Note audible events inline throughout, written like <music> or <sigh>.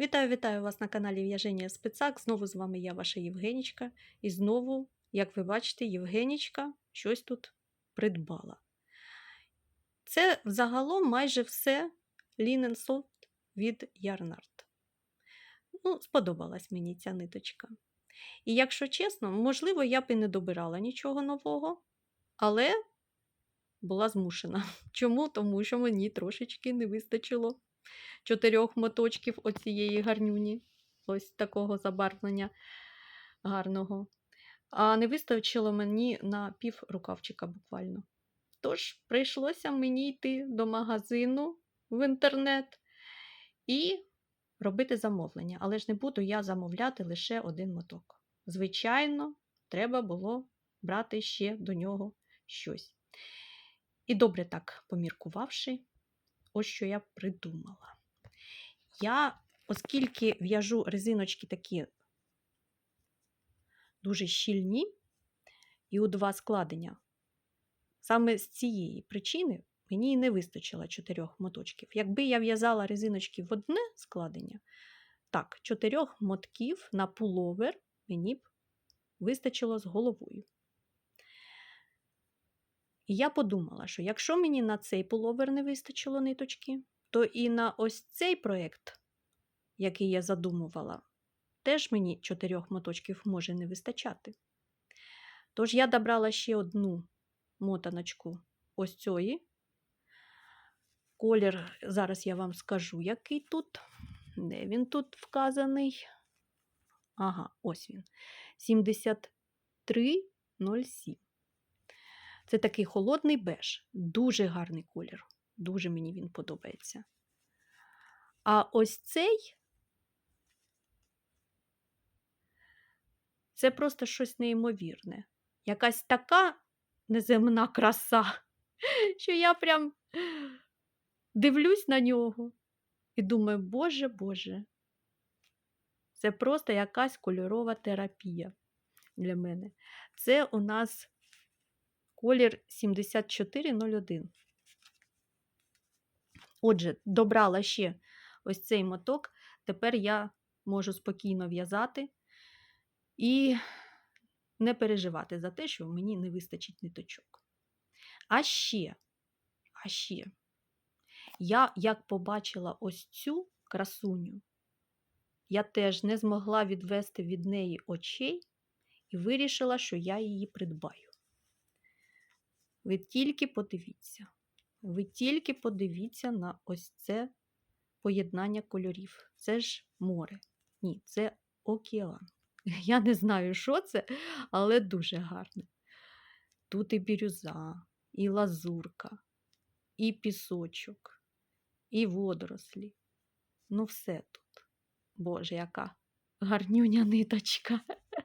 Вітаю, вітаю вас на каналі В'яження Спецак. Знову з вами я, ваша Євгенічка. І знову, як ви бачите, Євгенічка щось тут придбала. Це взагалом майже все Linen Soft від Yarnart. Ну, сподобалась мені ця ниточка. І якщо чесно, можливо, я б і не добирала нічого нового, але була змушена. <laughs> Чому? Тому що мені трошечки не вистачило чотирьох моточків оцієї гарнюні, ось такого забарвлення гарного. А не вистачило мені на пів рукавчика буквально. Тож прийшлося мені йти до магазину в інтернет і робити замовлення. Але ж не буду я замовляти лише один моток. Звичайно, треба було брати ще до нього щось. І добре так поміркувавши, ось що я придумала. Я, оскільки в'яжу резиночки такі дуже щільні і у два складення, саме з цієї причини мені не вистачило чотирьох моточків. Якби я в'язала резиночки в одне складення, так, чотирьох мотків на пуловер мені б вистачило з головою. І я подумала, що якщо мені на цей пуловер не вистачило ниточки, то і на ось цей проєкт, який я задумувала, теж мені чотирьох моточків може не вистачати. Тож я добрала ще одну мотаночку ось цієї. Колір, зараз я вам скажу, який тут. Де він тут вказаний? Ага, ось він. 7307. Це такий холодний беж, дуже гарний колір. Дуже мені він подобається. А ось цей це просто щось неймовірне. Якась така неземна краса, <laughs> що я прям дивлюсь на нього і думаю, Боже Боже, це просто якась кольорова терапія для мене. Це у нас колір 7401. Отже, добрала ще ось цей моток. Тепер я можу спокійно в'язати і не переживати за те, що мені не вистачить ниточок. А ще, а ще, я як побачила ось цю красуню, я теж не змогла відвести від неї очей і вирішила, що я її придбаю. Ви тільки подивіться. Ви тільки подивіться на ось це поєднання кольорів. Це ж море. Ні, це океан. <laughs> Я не знаю, що це, але дуже гарне. Тут і бірюза, і лазурка, і пісочок, і водорослі. Ну, все тут. Боже, яка гарнюня ниточка.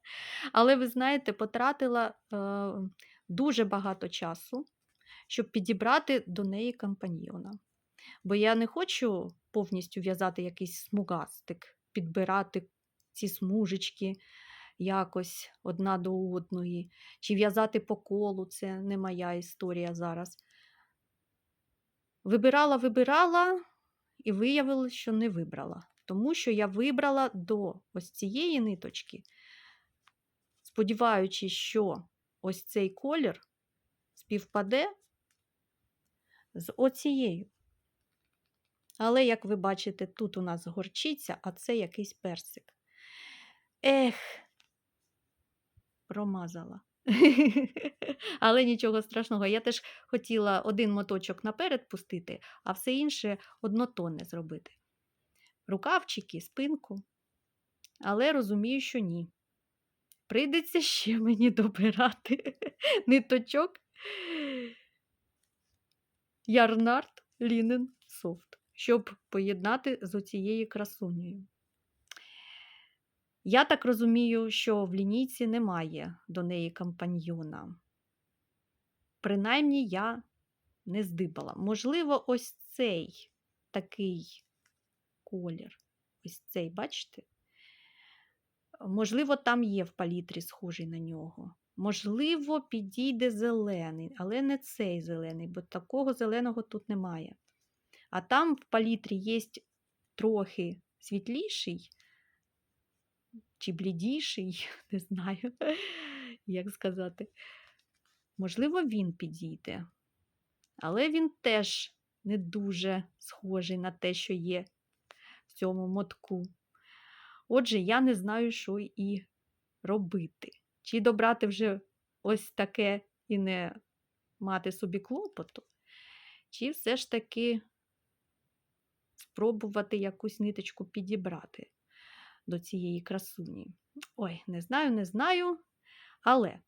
<laughs> Але ви знаєте, потратила е, дуже багато часу щоб підібрати до неї компаньйона. Бо я не хочу повністю в'язати якийсь смугастик, підбирати ці смужечки якось одна до одної, чи в'язати по колу це не моя історія зараз. Вибирала, вибирала і виявилось, що не вибрала. Тому що я вибрала до ось цієї ниточки, сподіваючись, що ось цей колір співпаде з оцією. Але, як ви бачите, тут у нас горчиця, а це якийсь персик. Ех, промазала. <laughs> Але нічого страшного. Я теж хотіла один моточок наперед пустити, а все інше однотонне зробити. Рукавчики, спинку. Але розумію, що ні. Прийдеться ще мені добирати <laughs> ниточок Ярнард Лінен Софт, щоб поєднати з оцією красунею. Я так розумію, що в лінійці немає до неї компаньйона. Принаймні, я не здибала. Можливо, ось цей такий колір. Ось цей, бачите? Можливо, там є в палітрі схожий на нього. Можливо, підійде зелений, але не цей зелений, бо такого зеленого тут немає. А там в палітрі є трохи світліший чи блідіший, <laughs> не знаю, <laughs> як сказати. Можливо, він підійде. Але він теж не дуже схожий на те, що є в цьому мотку. Отже, я не знаю, що і робити. Чи добрати вже ось таке і не мати собі клопоту, чи все ж таки спробувати якусь ниточку підібрати до цієї красуні. Ой, не знаю, не знаю. Але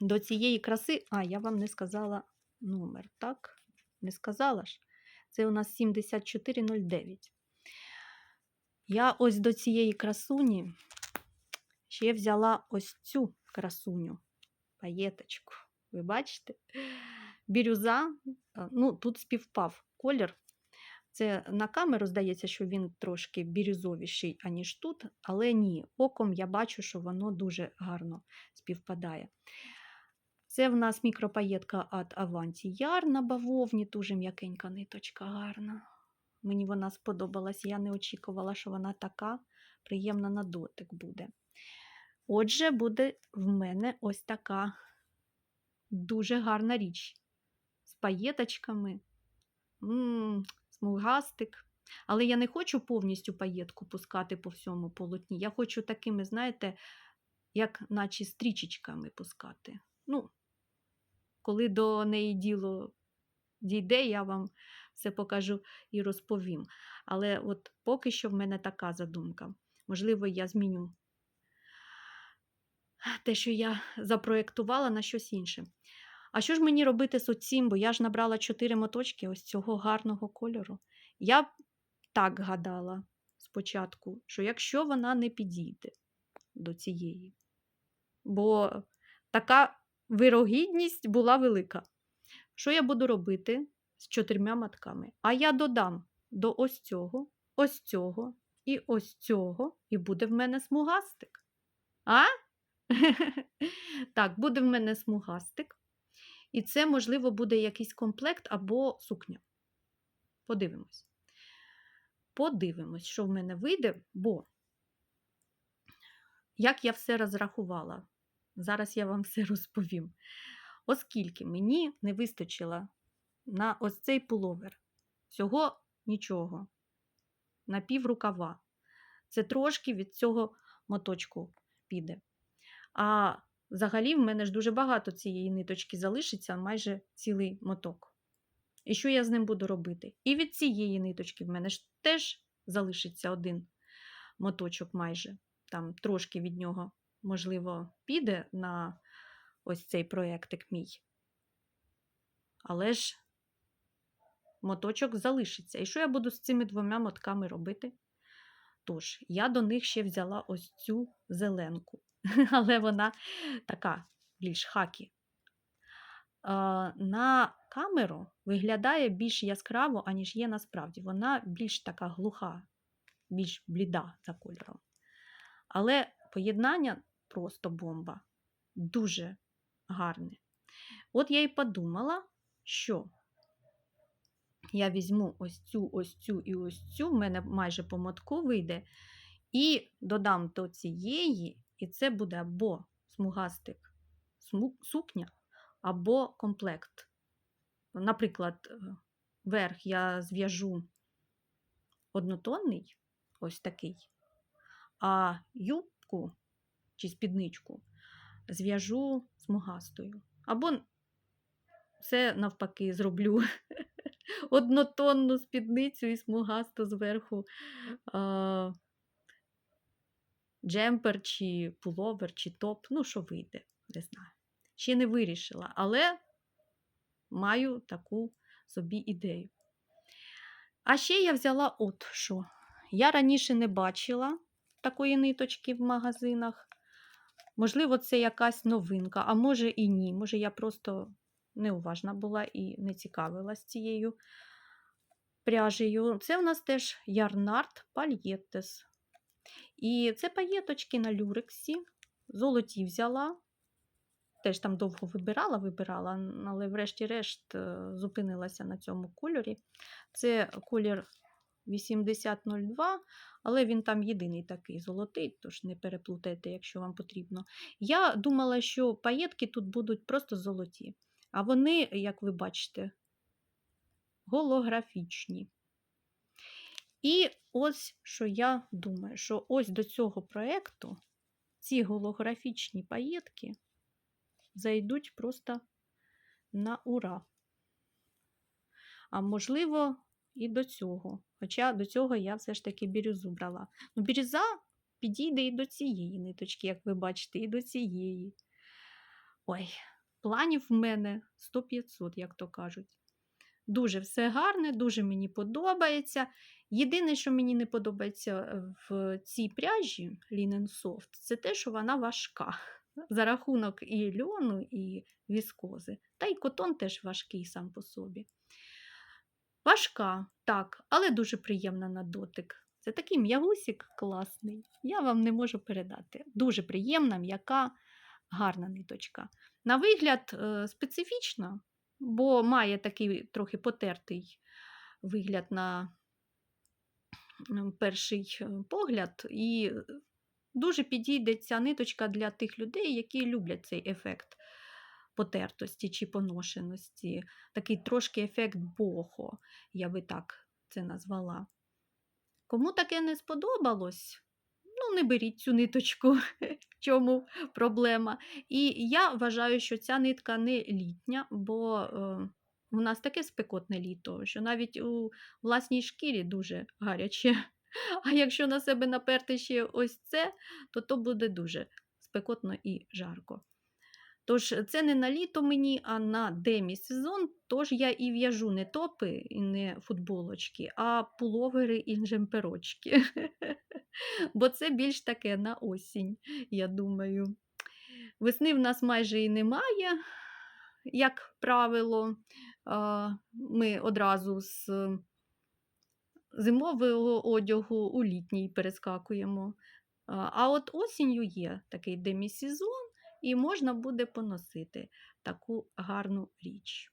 до цієї краси, а, я вам не сказала номер, так? Не сказала ж. Це у нас 7409. Я ось до цієї красуні ще взяла ось цю красуню, паєточку. Ви бачите? Бірюза, ну, тут співпав колір. Це на камеру здається, що він трошки бірюзовіший, аніж тут, але ні, оком я бачу, що воно дуже гарно співпадає. Це в нас мікропаєтка від Avanti Яр на бавовні, дуже м'якенька ниточка гарна. Мені вона сподобалась, я не очікувала, що вона така приємна на дотик буде. Отже, буде в мене ось така дуже гарна річ з паєточками. Смугастик. Але я не хочу повністю паєтку пускати по всьому полотні. Я хочу такими, знаєте, як наче стрічечками пускати. Ну, коли до неї діло дійде, я вам все покажу і розповім. Але от поки що в мене така задумка. Можливо, я зміню те, що я запроєктувала на щось інше. А що ж мені робити з оцім, бо я ж набрала 4 моточки ось цього гарного кольору. Я так гадала спочатку, що якщо вона не підійде до цієї, бо така вирогідність була велика. Що я буду робити з чотирма матками? А я додам до ось цього, ось цього і ось цього, і буде в мене смугастик. А? <laughs> Так, буде в мене смугастик. І це, можливо, буде якийсь комплект або сукня. Подивимось. Подивимось, що в мене вийде, бо як я все розрахувала, зараз я вам <laughs> все розповім. Оскільки мені не вистачило на ось цей пуловер, всього нічого, на пів рукава. Це трошки від цього моточку піде. А взагалі в мене ж дуже багато цієї ниточки залишиться, майже цілий моток. І що я з ним буду робити? І від цієї ниточки в мене ж теж залишиться один моточок майже. Там трошки від нього, можливо, піде на ось цей проєктик мій. Але ж моточок залишиться. І що я буду з цими двома мотками робити? Тож, я до них ще взяла ось цю зеленку, <laughs> але вона така більш хакі. На камеру виглядає більш яскраво, аніж є насправді. Вона більш така глуха, більш бліда за кольором. Але поєднання просто бомба, дуже гарне. От я і подумала, що я візьму ось цю, ось цю і ось цю, в мене майже по мотку вийде, і додам до цієї, і це буде або смугастик сукня, або комплект. Наприклад, е, верх я зв'яжу однотонний, ось такий, а юбку чи спідничку зв'яжу смугастою. Або це навпаки зроблю <laughs> однотонну спідницю і смугасту зверху а, джемпер, чи пуловер, чи топ, ну, що вийде, не знаю. Ще не вирішила, але маю таку собі ідею. А ще я взяла от що. Я раніше не бачила такої ниточки в магазинах. Можливо, це якась новинка, а може і ні. Може, я просто неуважна була і не цікавилась цією пряжею. Це у нас теж Ярнард Пальєтес. І це паєточки на люрексі. Золоті взяла. Теж там довго вибирала, вибирала, але врешті-решт е, зупинилася на цьому кольорі. Це колір 8002, але він там єдиний такий золотий, тож не переплутайте, якщо вам потрібно. Я думала, що паєтки тут будуть просто золоті, а вони, як ви бачите, голографічні. І ось що я думаю, що ось до цього проєкту ці голографічні паєтки зайдуть просто на ура. А можливо, і до цього. Хоча до цього я все ж таки бірюзу брала. Ну, бірюза підійде і до цієї ниточки, як ви бачите, і до цієї. Ой, планів в мене 100-500, як то кажуть. Дуже все гарне, дуже мені подобається. Єдине, що мені не подобається е, в цій пряжі Linen Soft, це те, що вона важка. <laughs> За рахунок і льону, і віскози. Та й котон теж важкий сам по собі. Важка, так, але дуже приємна на дотик. Це такий м'ягусік класний. Я вам не можу передати. Дуже приємна, м'яка, гарна ниточка. На вигляд е, специфічна, бо має такий трохи потертий вигляд на перший е, погляд, і дуже підійде ця ниточка для тих людей, які люблять цей ефект потертості чи поношеності. Такий трошки ефект бохо, я би так це назвала. Кому таке не сподобалось, ну не беріть цю ниточку, <laughs> в чому проблема. І я вважаю, що ця нитка не літня, бо е, у нас таке спекотне літо, що навіть у власній шкірі дуже гаряче. <laughs> А якщо на себе наперти ще ось це, то то буде дуже спекотно і жарко. Тож це не на літо мені, а на демі-сезон, тож я і в'яжу не топи і не футболочки, а пуловери і джемперочки. <laughs> Бо це більш таке на осінь, я думаю. Весни в нас майже і немає, як правило, ми одразу з зимового одягу у літній перескакуємо. А а от осінню є такий демісезон, і можна буде поносити таку гарну річ.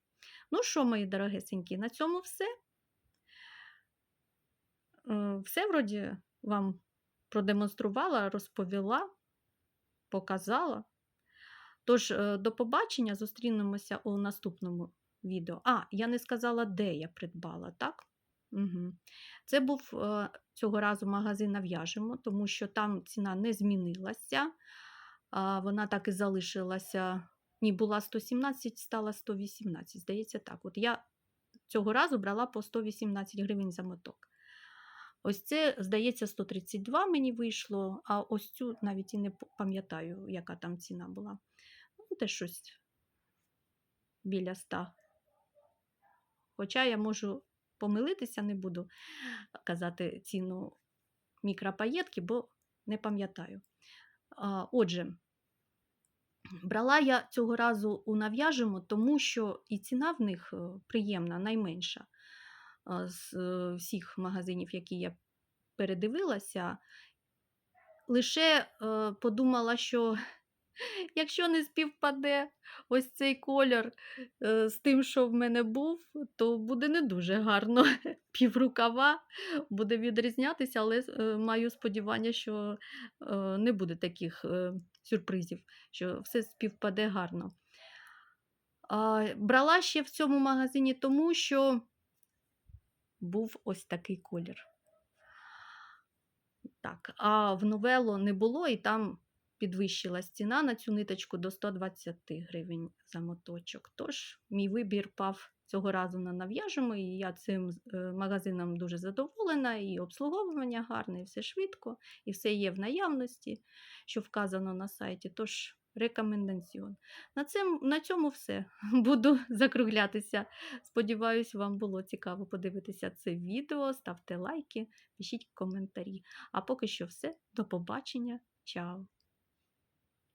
Ну що, мої дорогесенькі, на цьому все. Е, Все, вроді, вам продемонструвала, розповіла, показала. Тож, е, до побачення, зустрінемося у наступному відео. А, я не сказала, де я придбала, так? Угу. Це був е, цього разу магазин «Нав'яжемо», тому що там ціна не змінилася. А, Вона так і залишилася. Ні, була 117, стала 118. Здається, так. От я цього разу брала по 118 гривень за моток. Ось це, здається, 132 мені вийшло, а ось цю навіть і не пам'ятаю, яка там ціна була. Ну, те щось біля 100. Хоча я можу помилитися, не буду казати ціну мікропаєтки, бо не пам'ятаю. Отже, брала я цього разу у нав'яжемо, тому що і ціна в них е, приємна, найменша з е, всіх магазинів, які я передивилася. Лише е, подумала, що <laughs> якщо не співпаде ось цей кольор з тим, що в мене був, то буде не дуже гарно. <laughs> Піврукава буде відрізнятися, але маю сподівання, що не буде таких сюрпризів, що все співпаде гарно. Брала ще в цьому магазині, тому що був ось такий колір. Так, а в новело не було, і там підвищилась ціна на цю ниточку до 120 гривень за моточок. Тож, мій вибір пав цього разу на нав'яжемо, і я цим е, магазином дуже задоволена, і обслуговування гарне, і все швидко, і все є в наявності, що вказано на сайті. Тож, рекомендаціон. На, цим, на цьому все. <laughs> Буду закруглятися. Сподіваюсь, вам було цікаво подивитися це відео. Ставте лайки, пишіть коментарі. А поки що все. До побачення. Чао!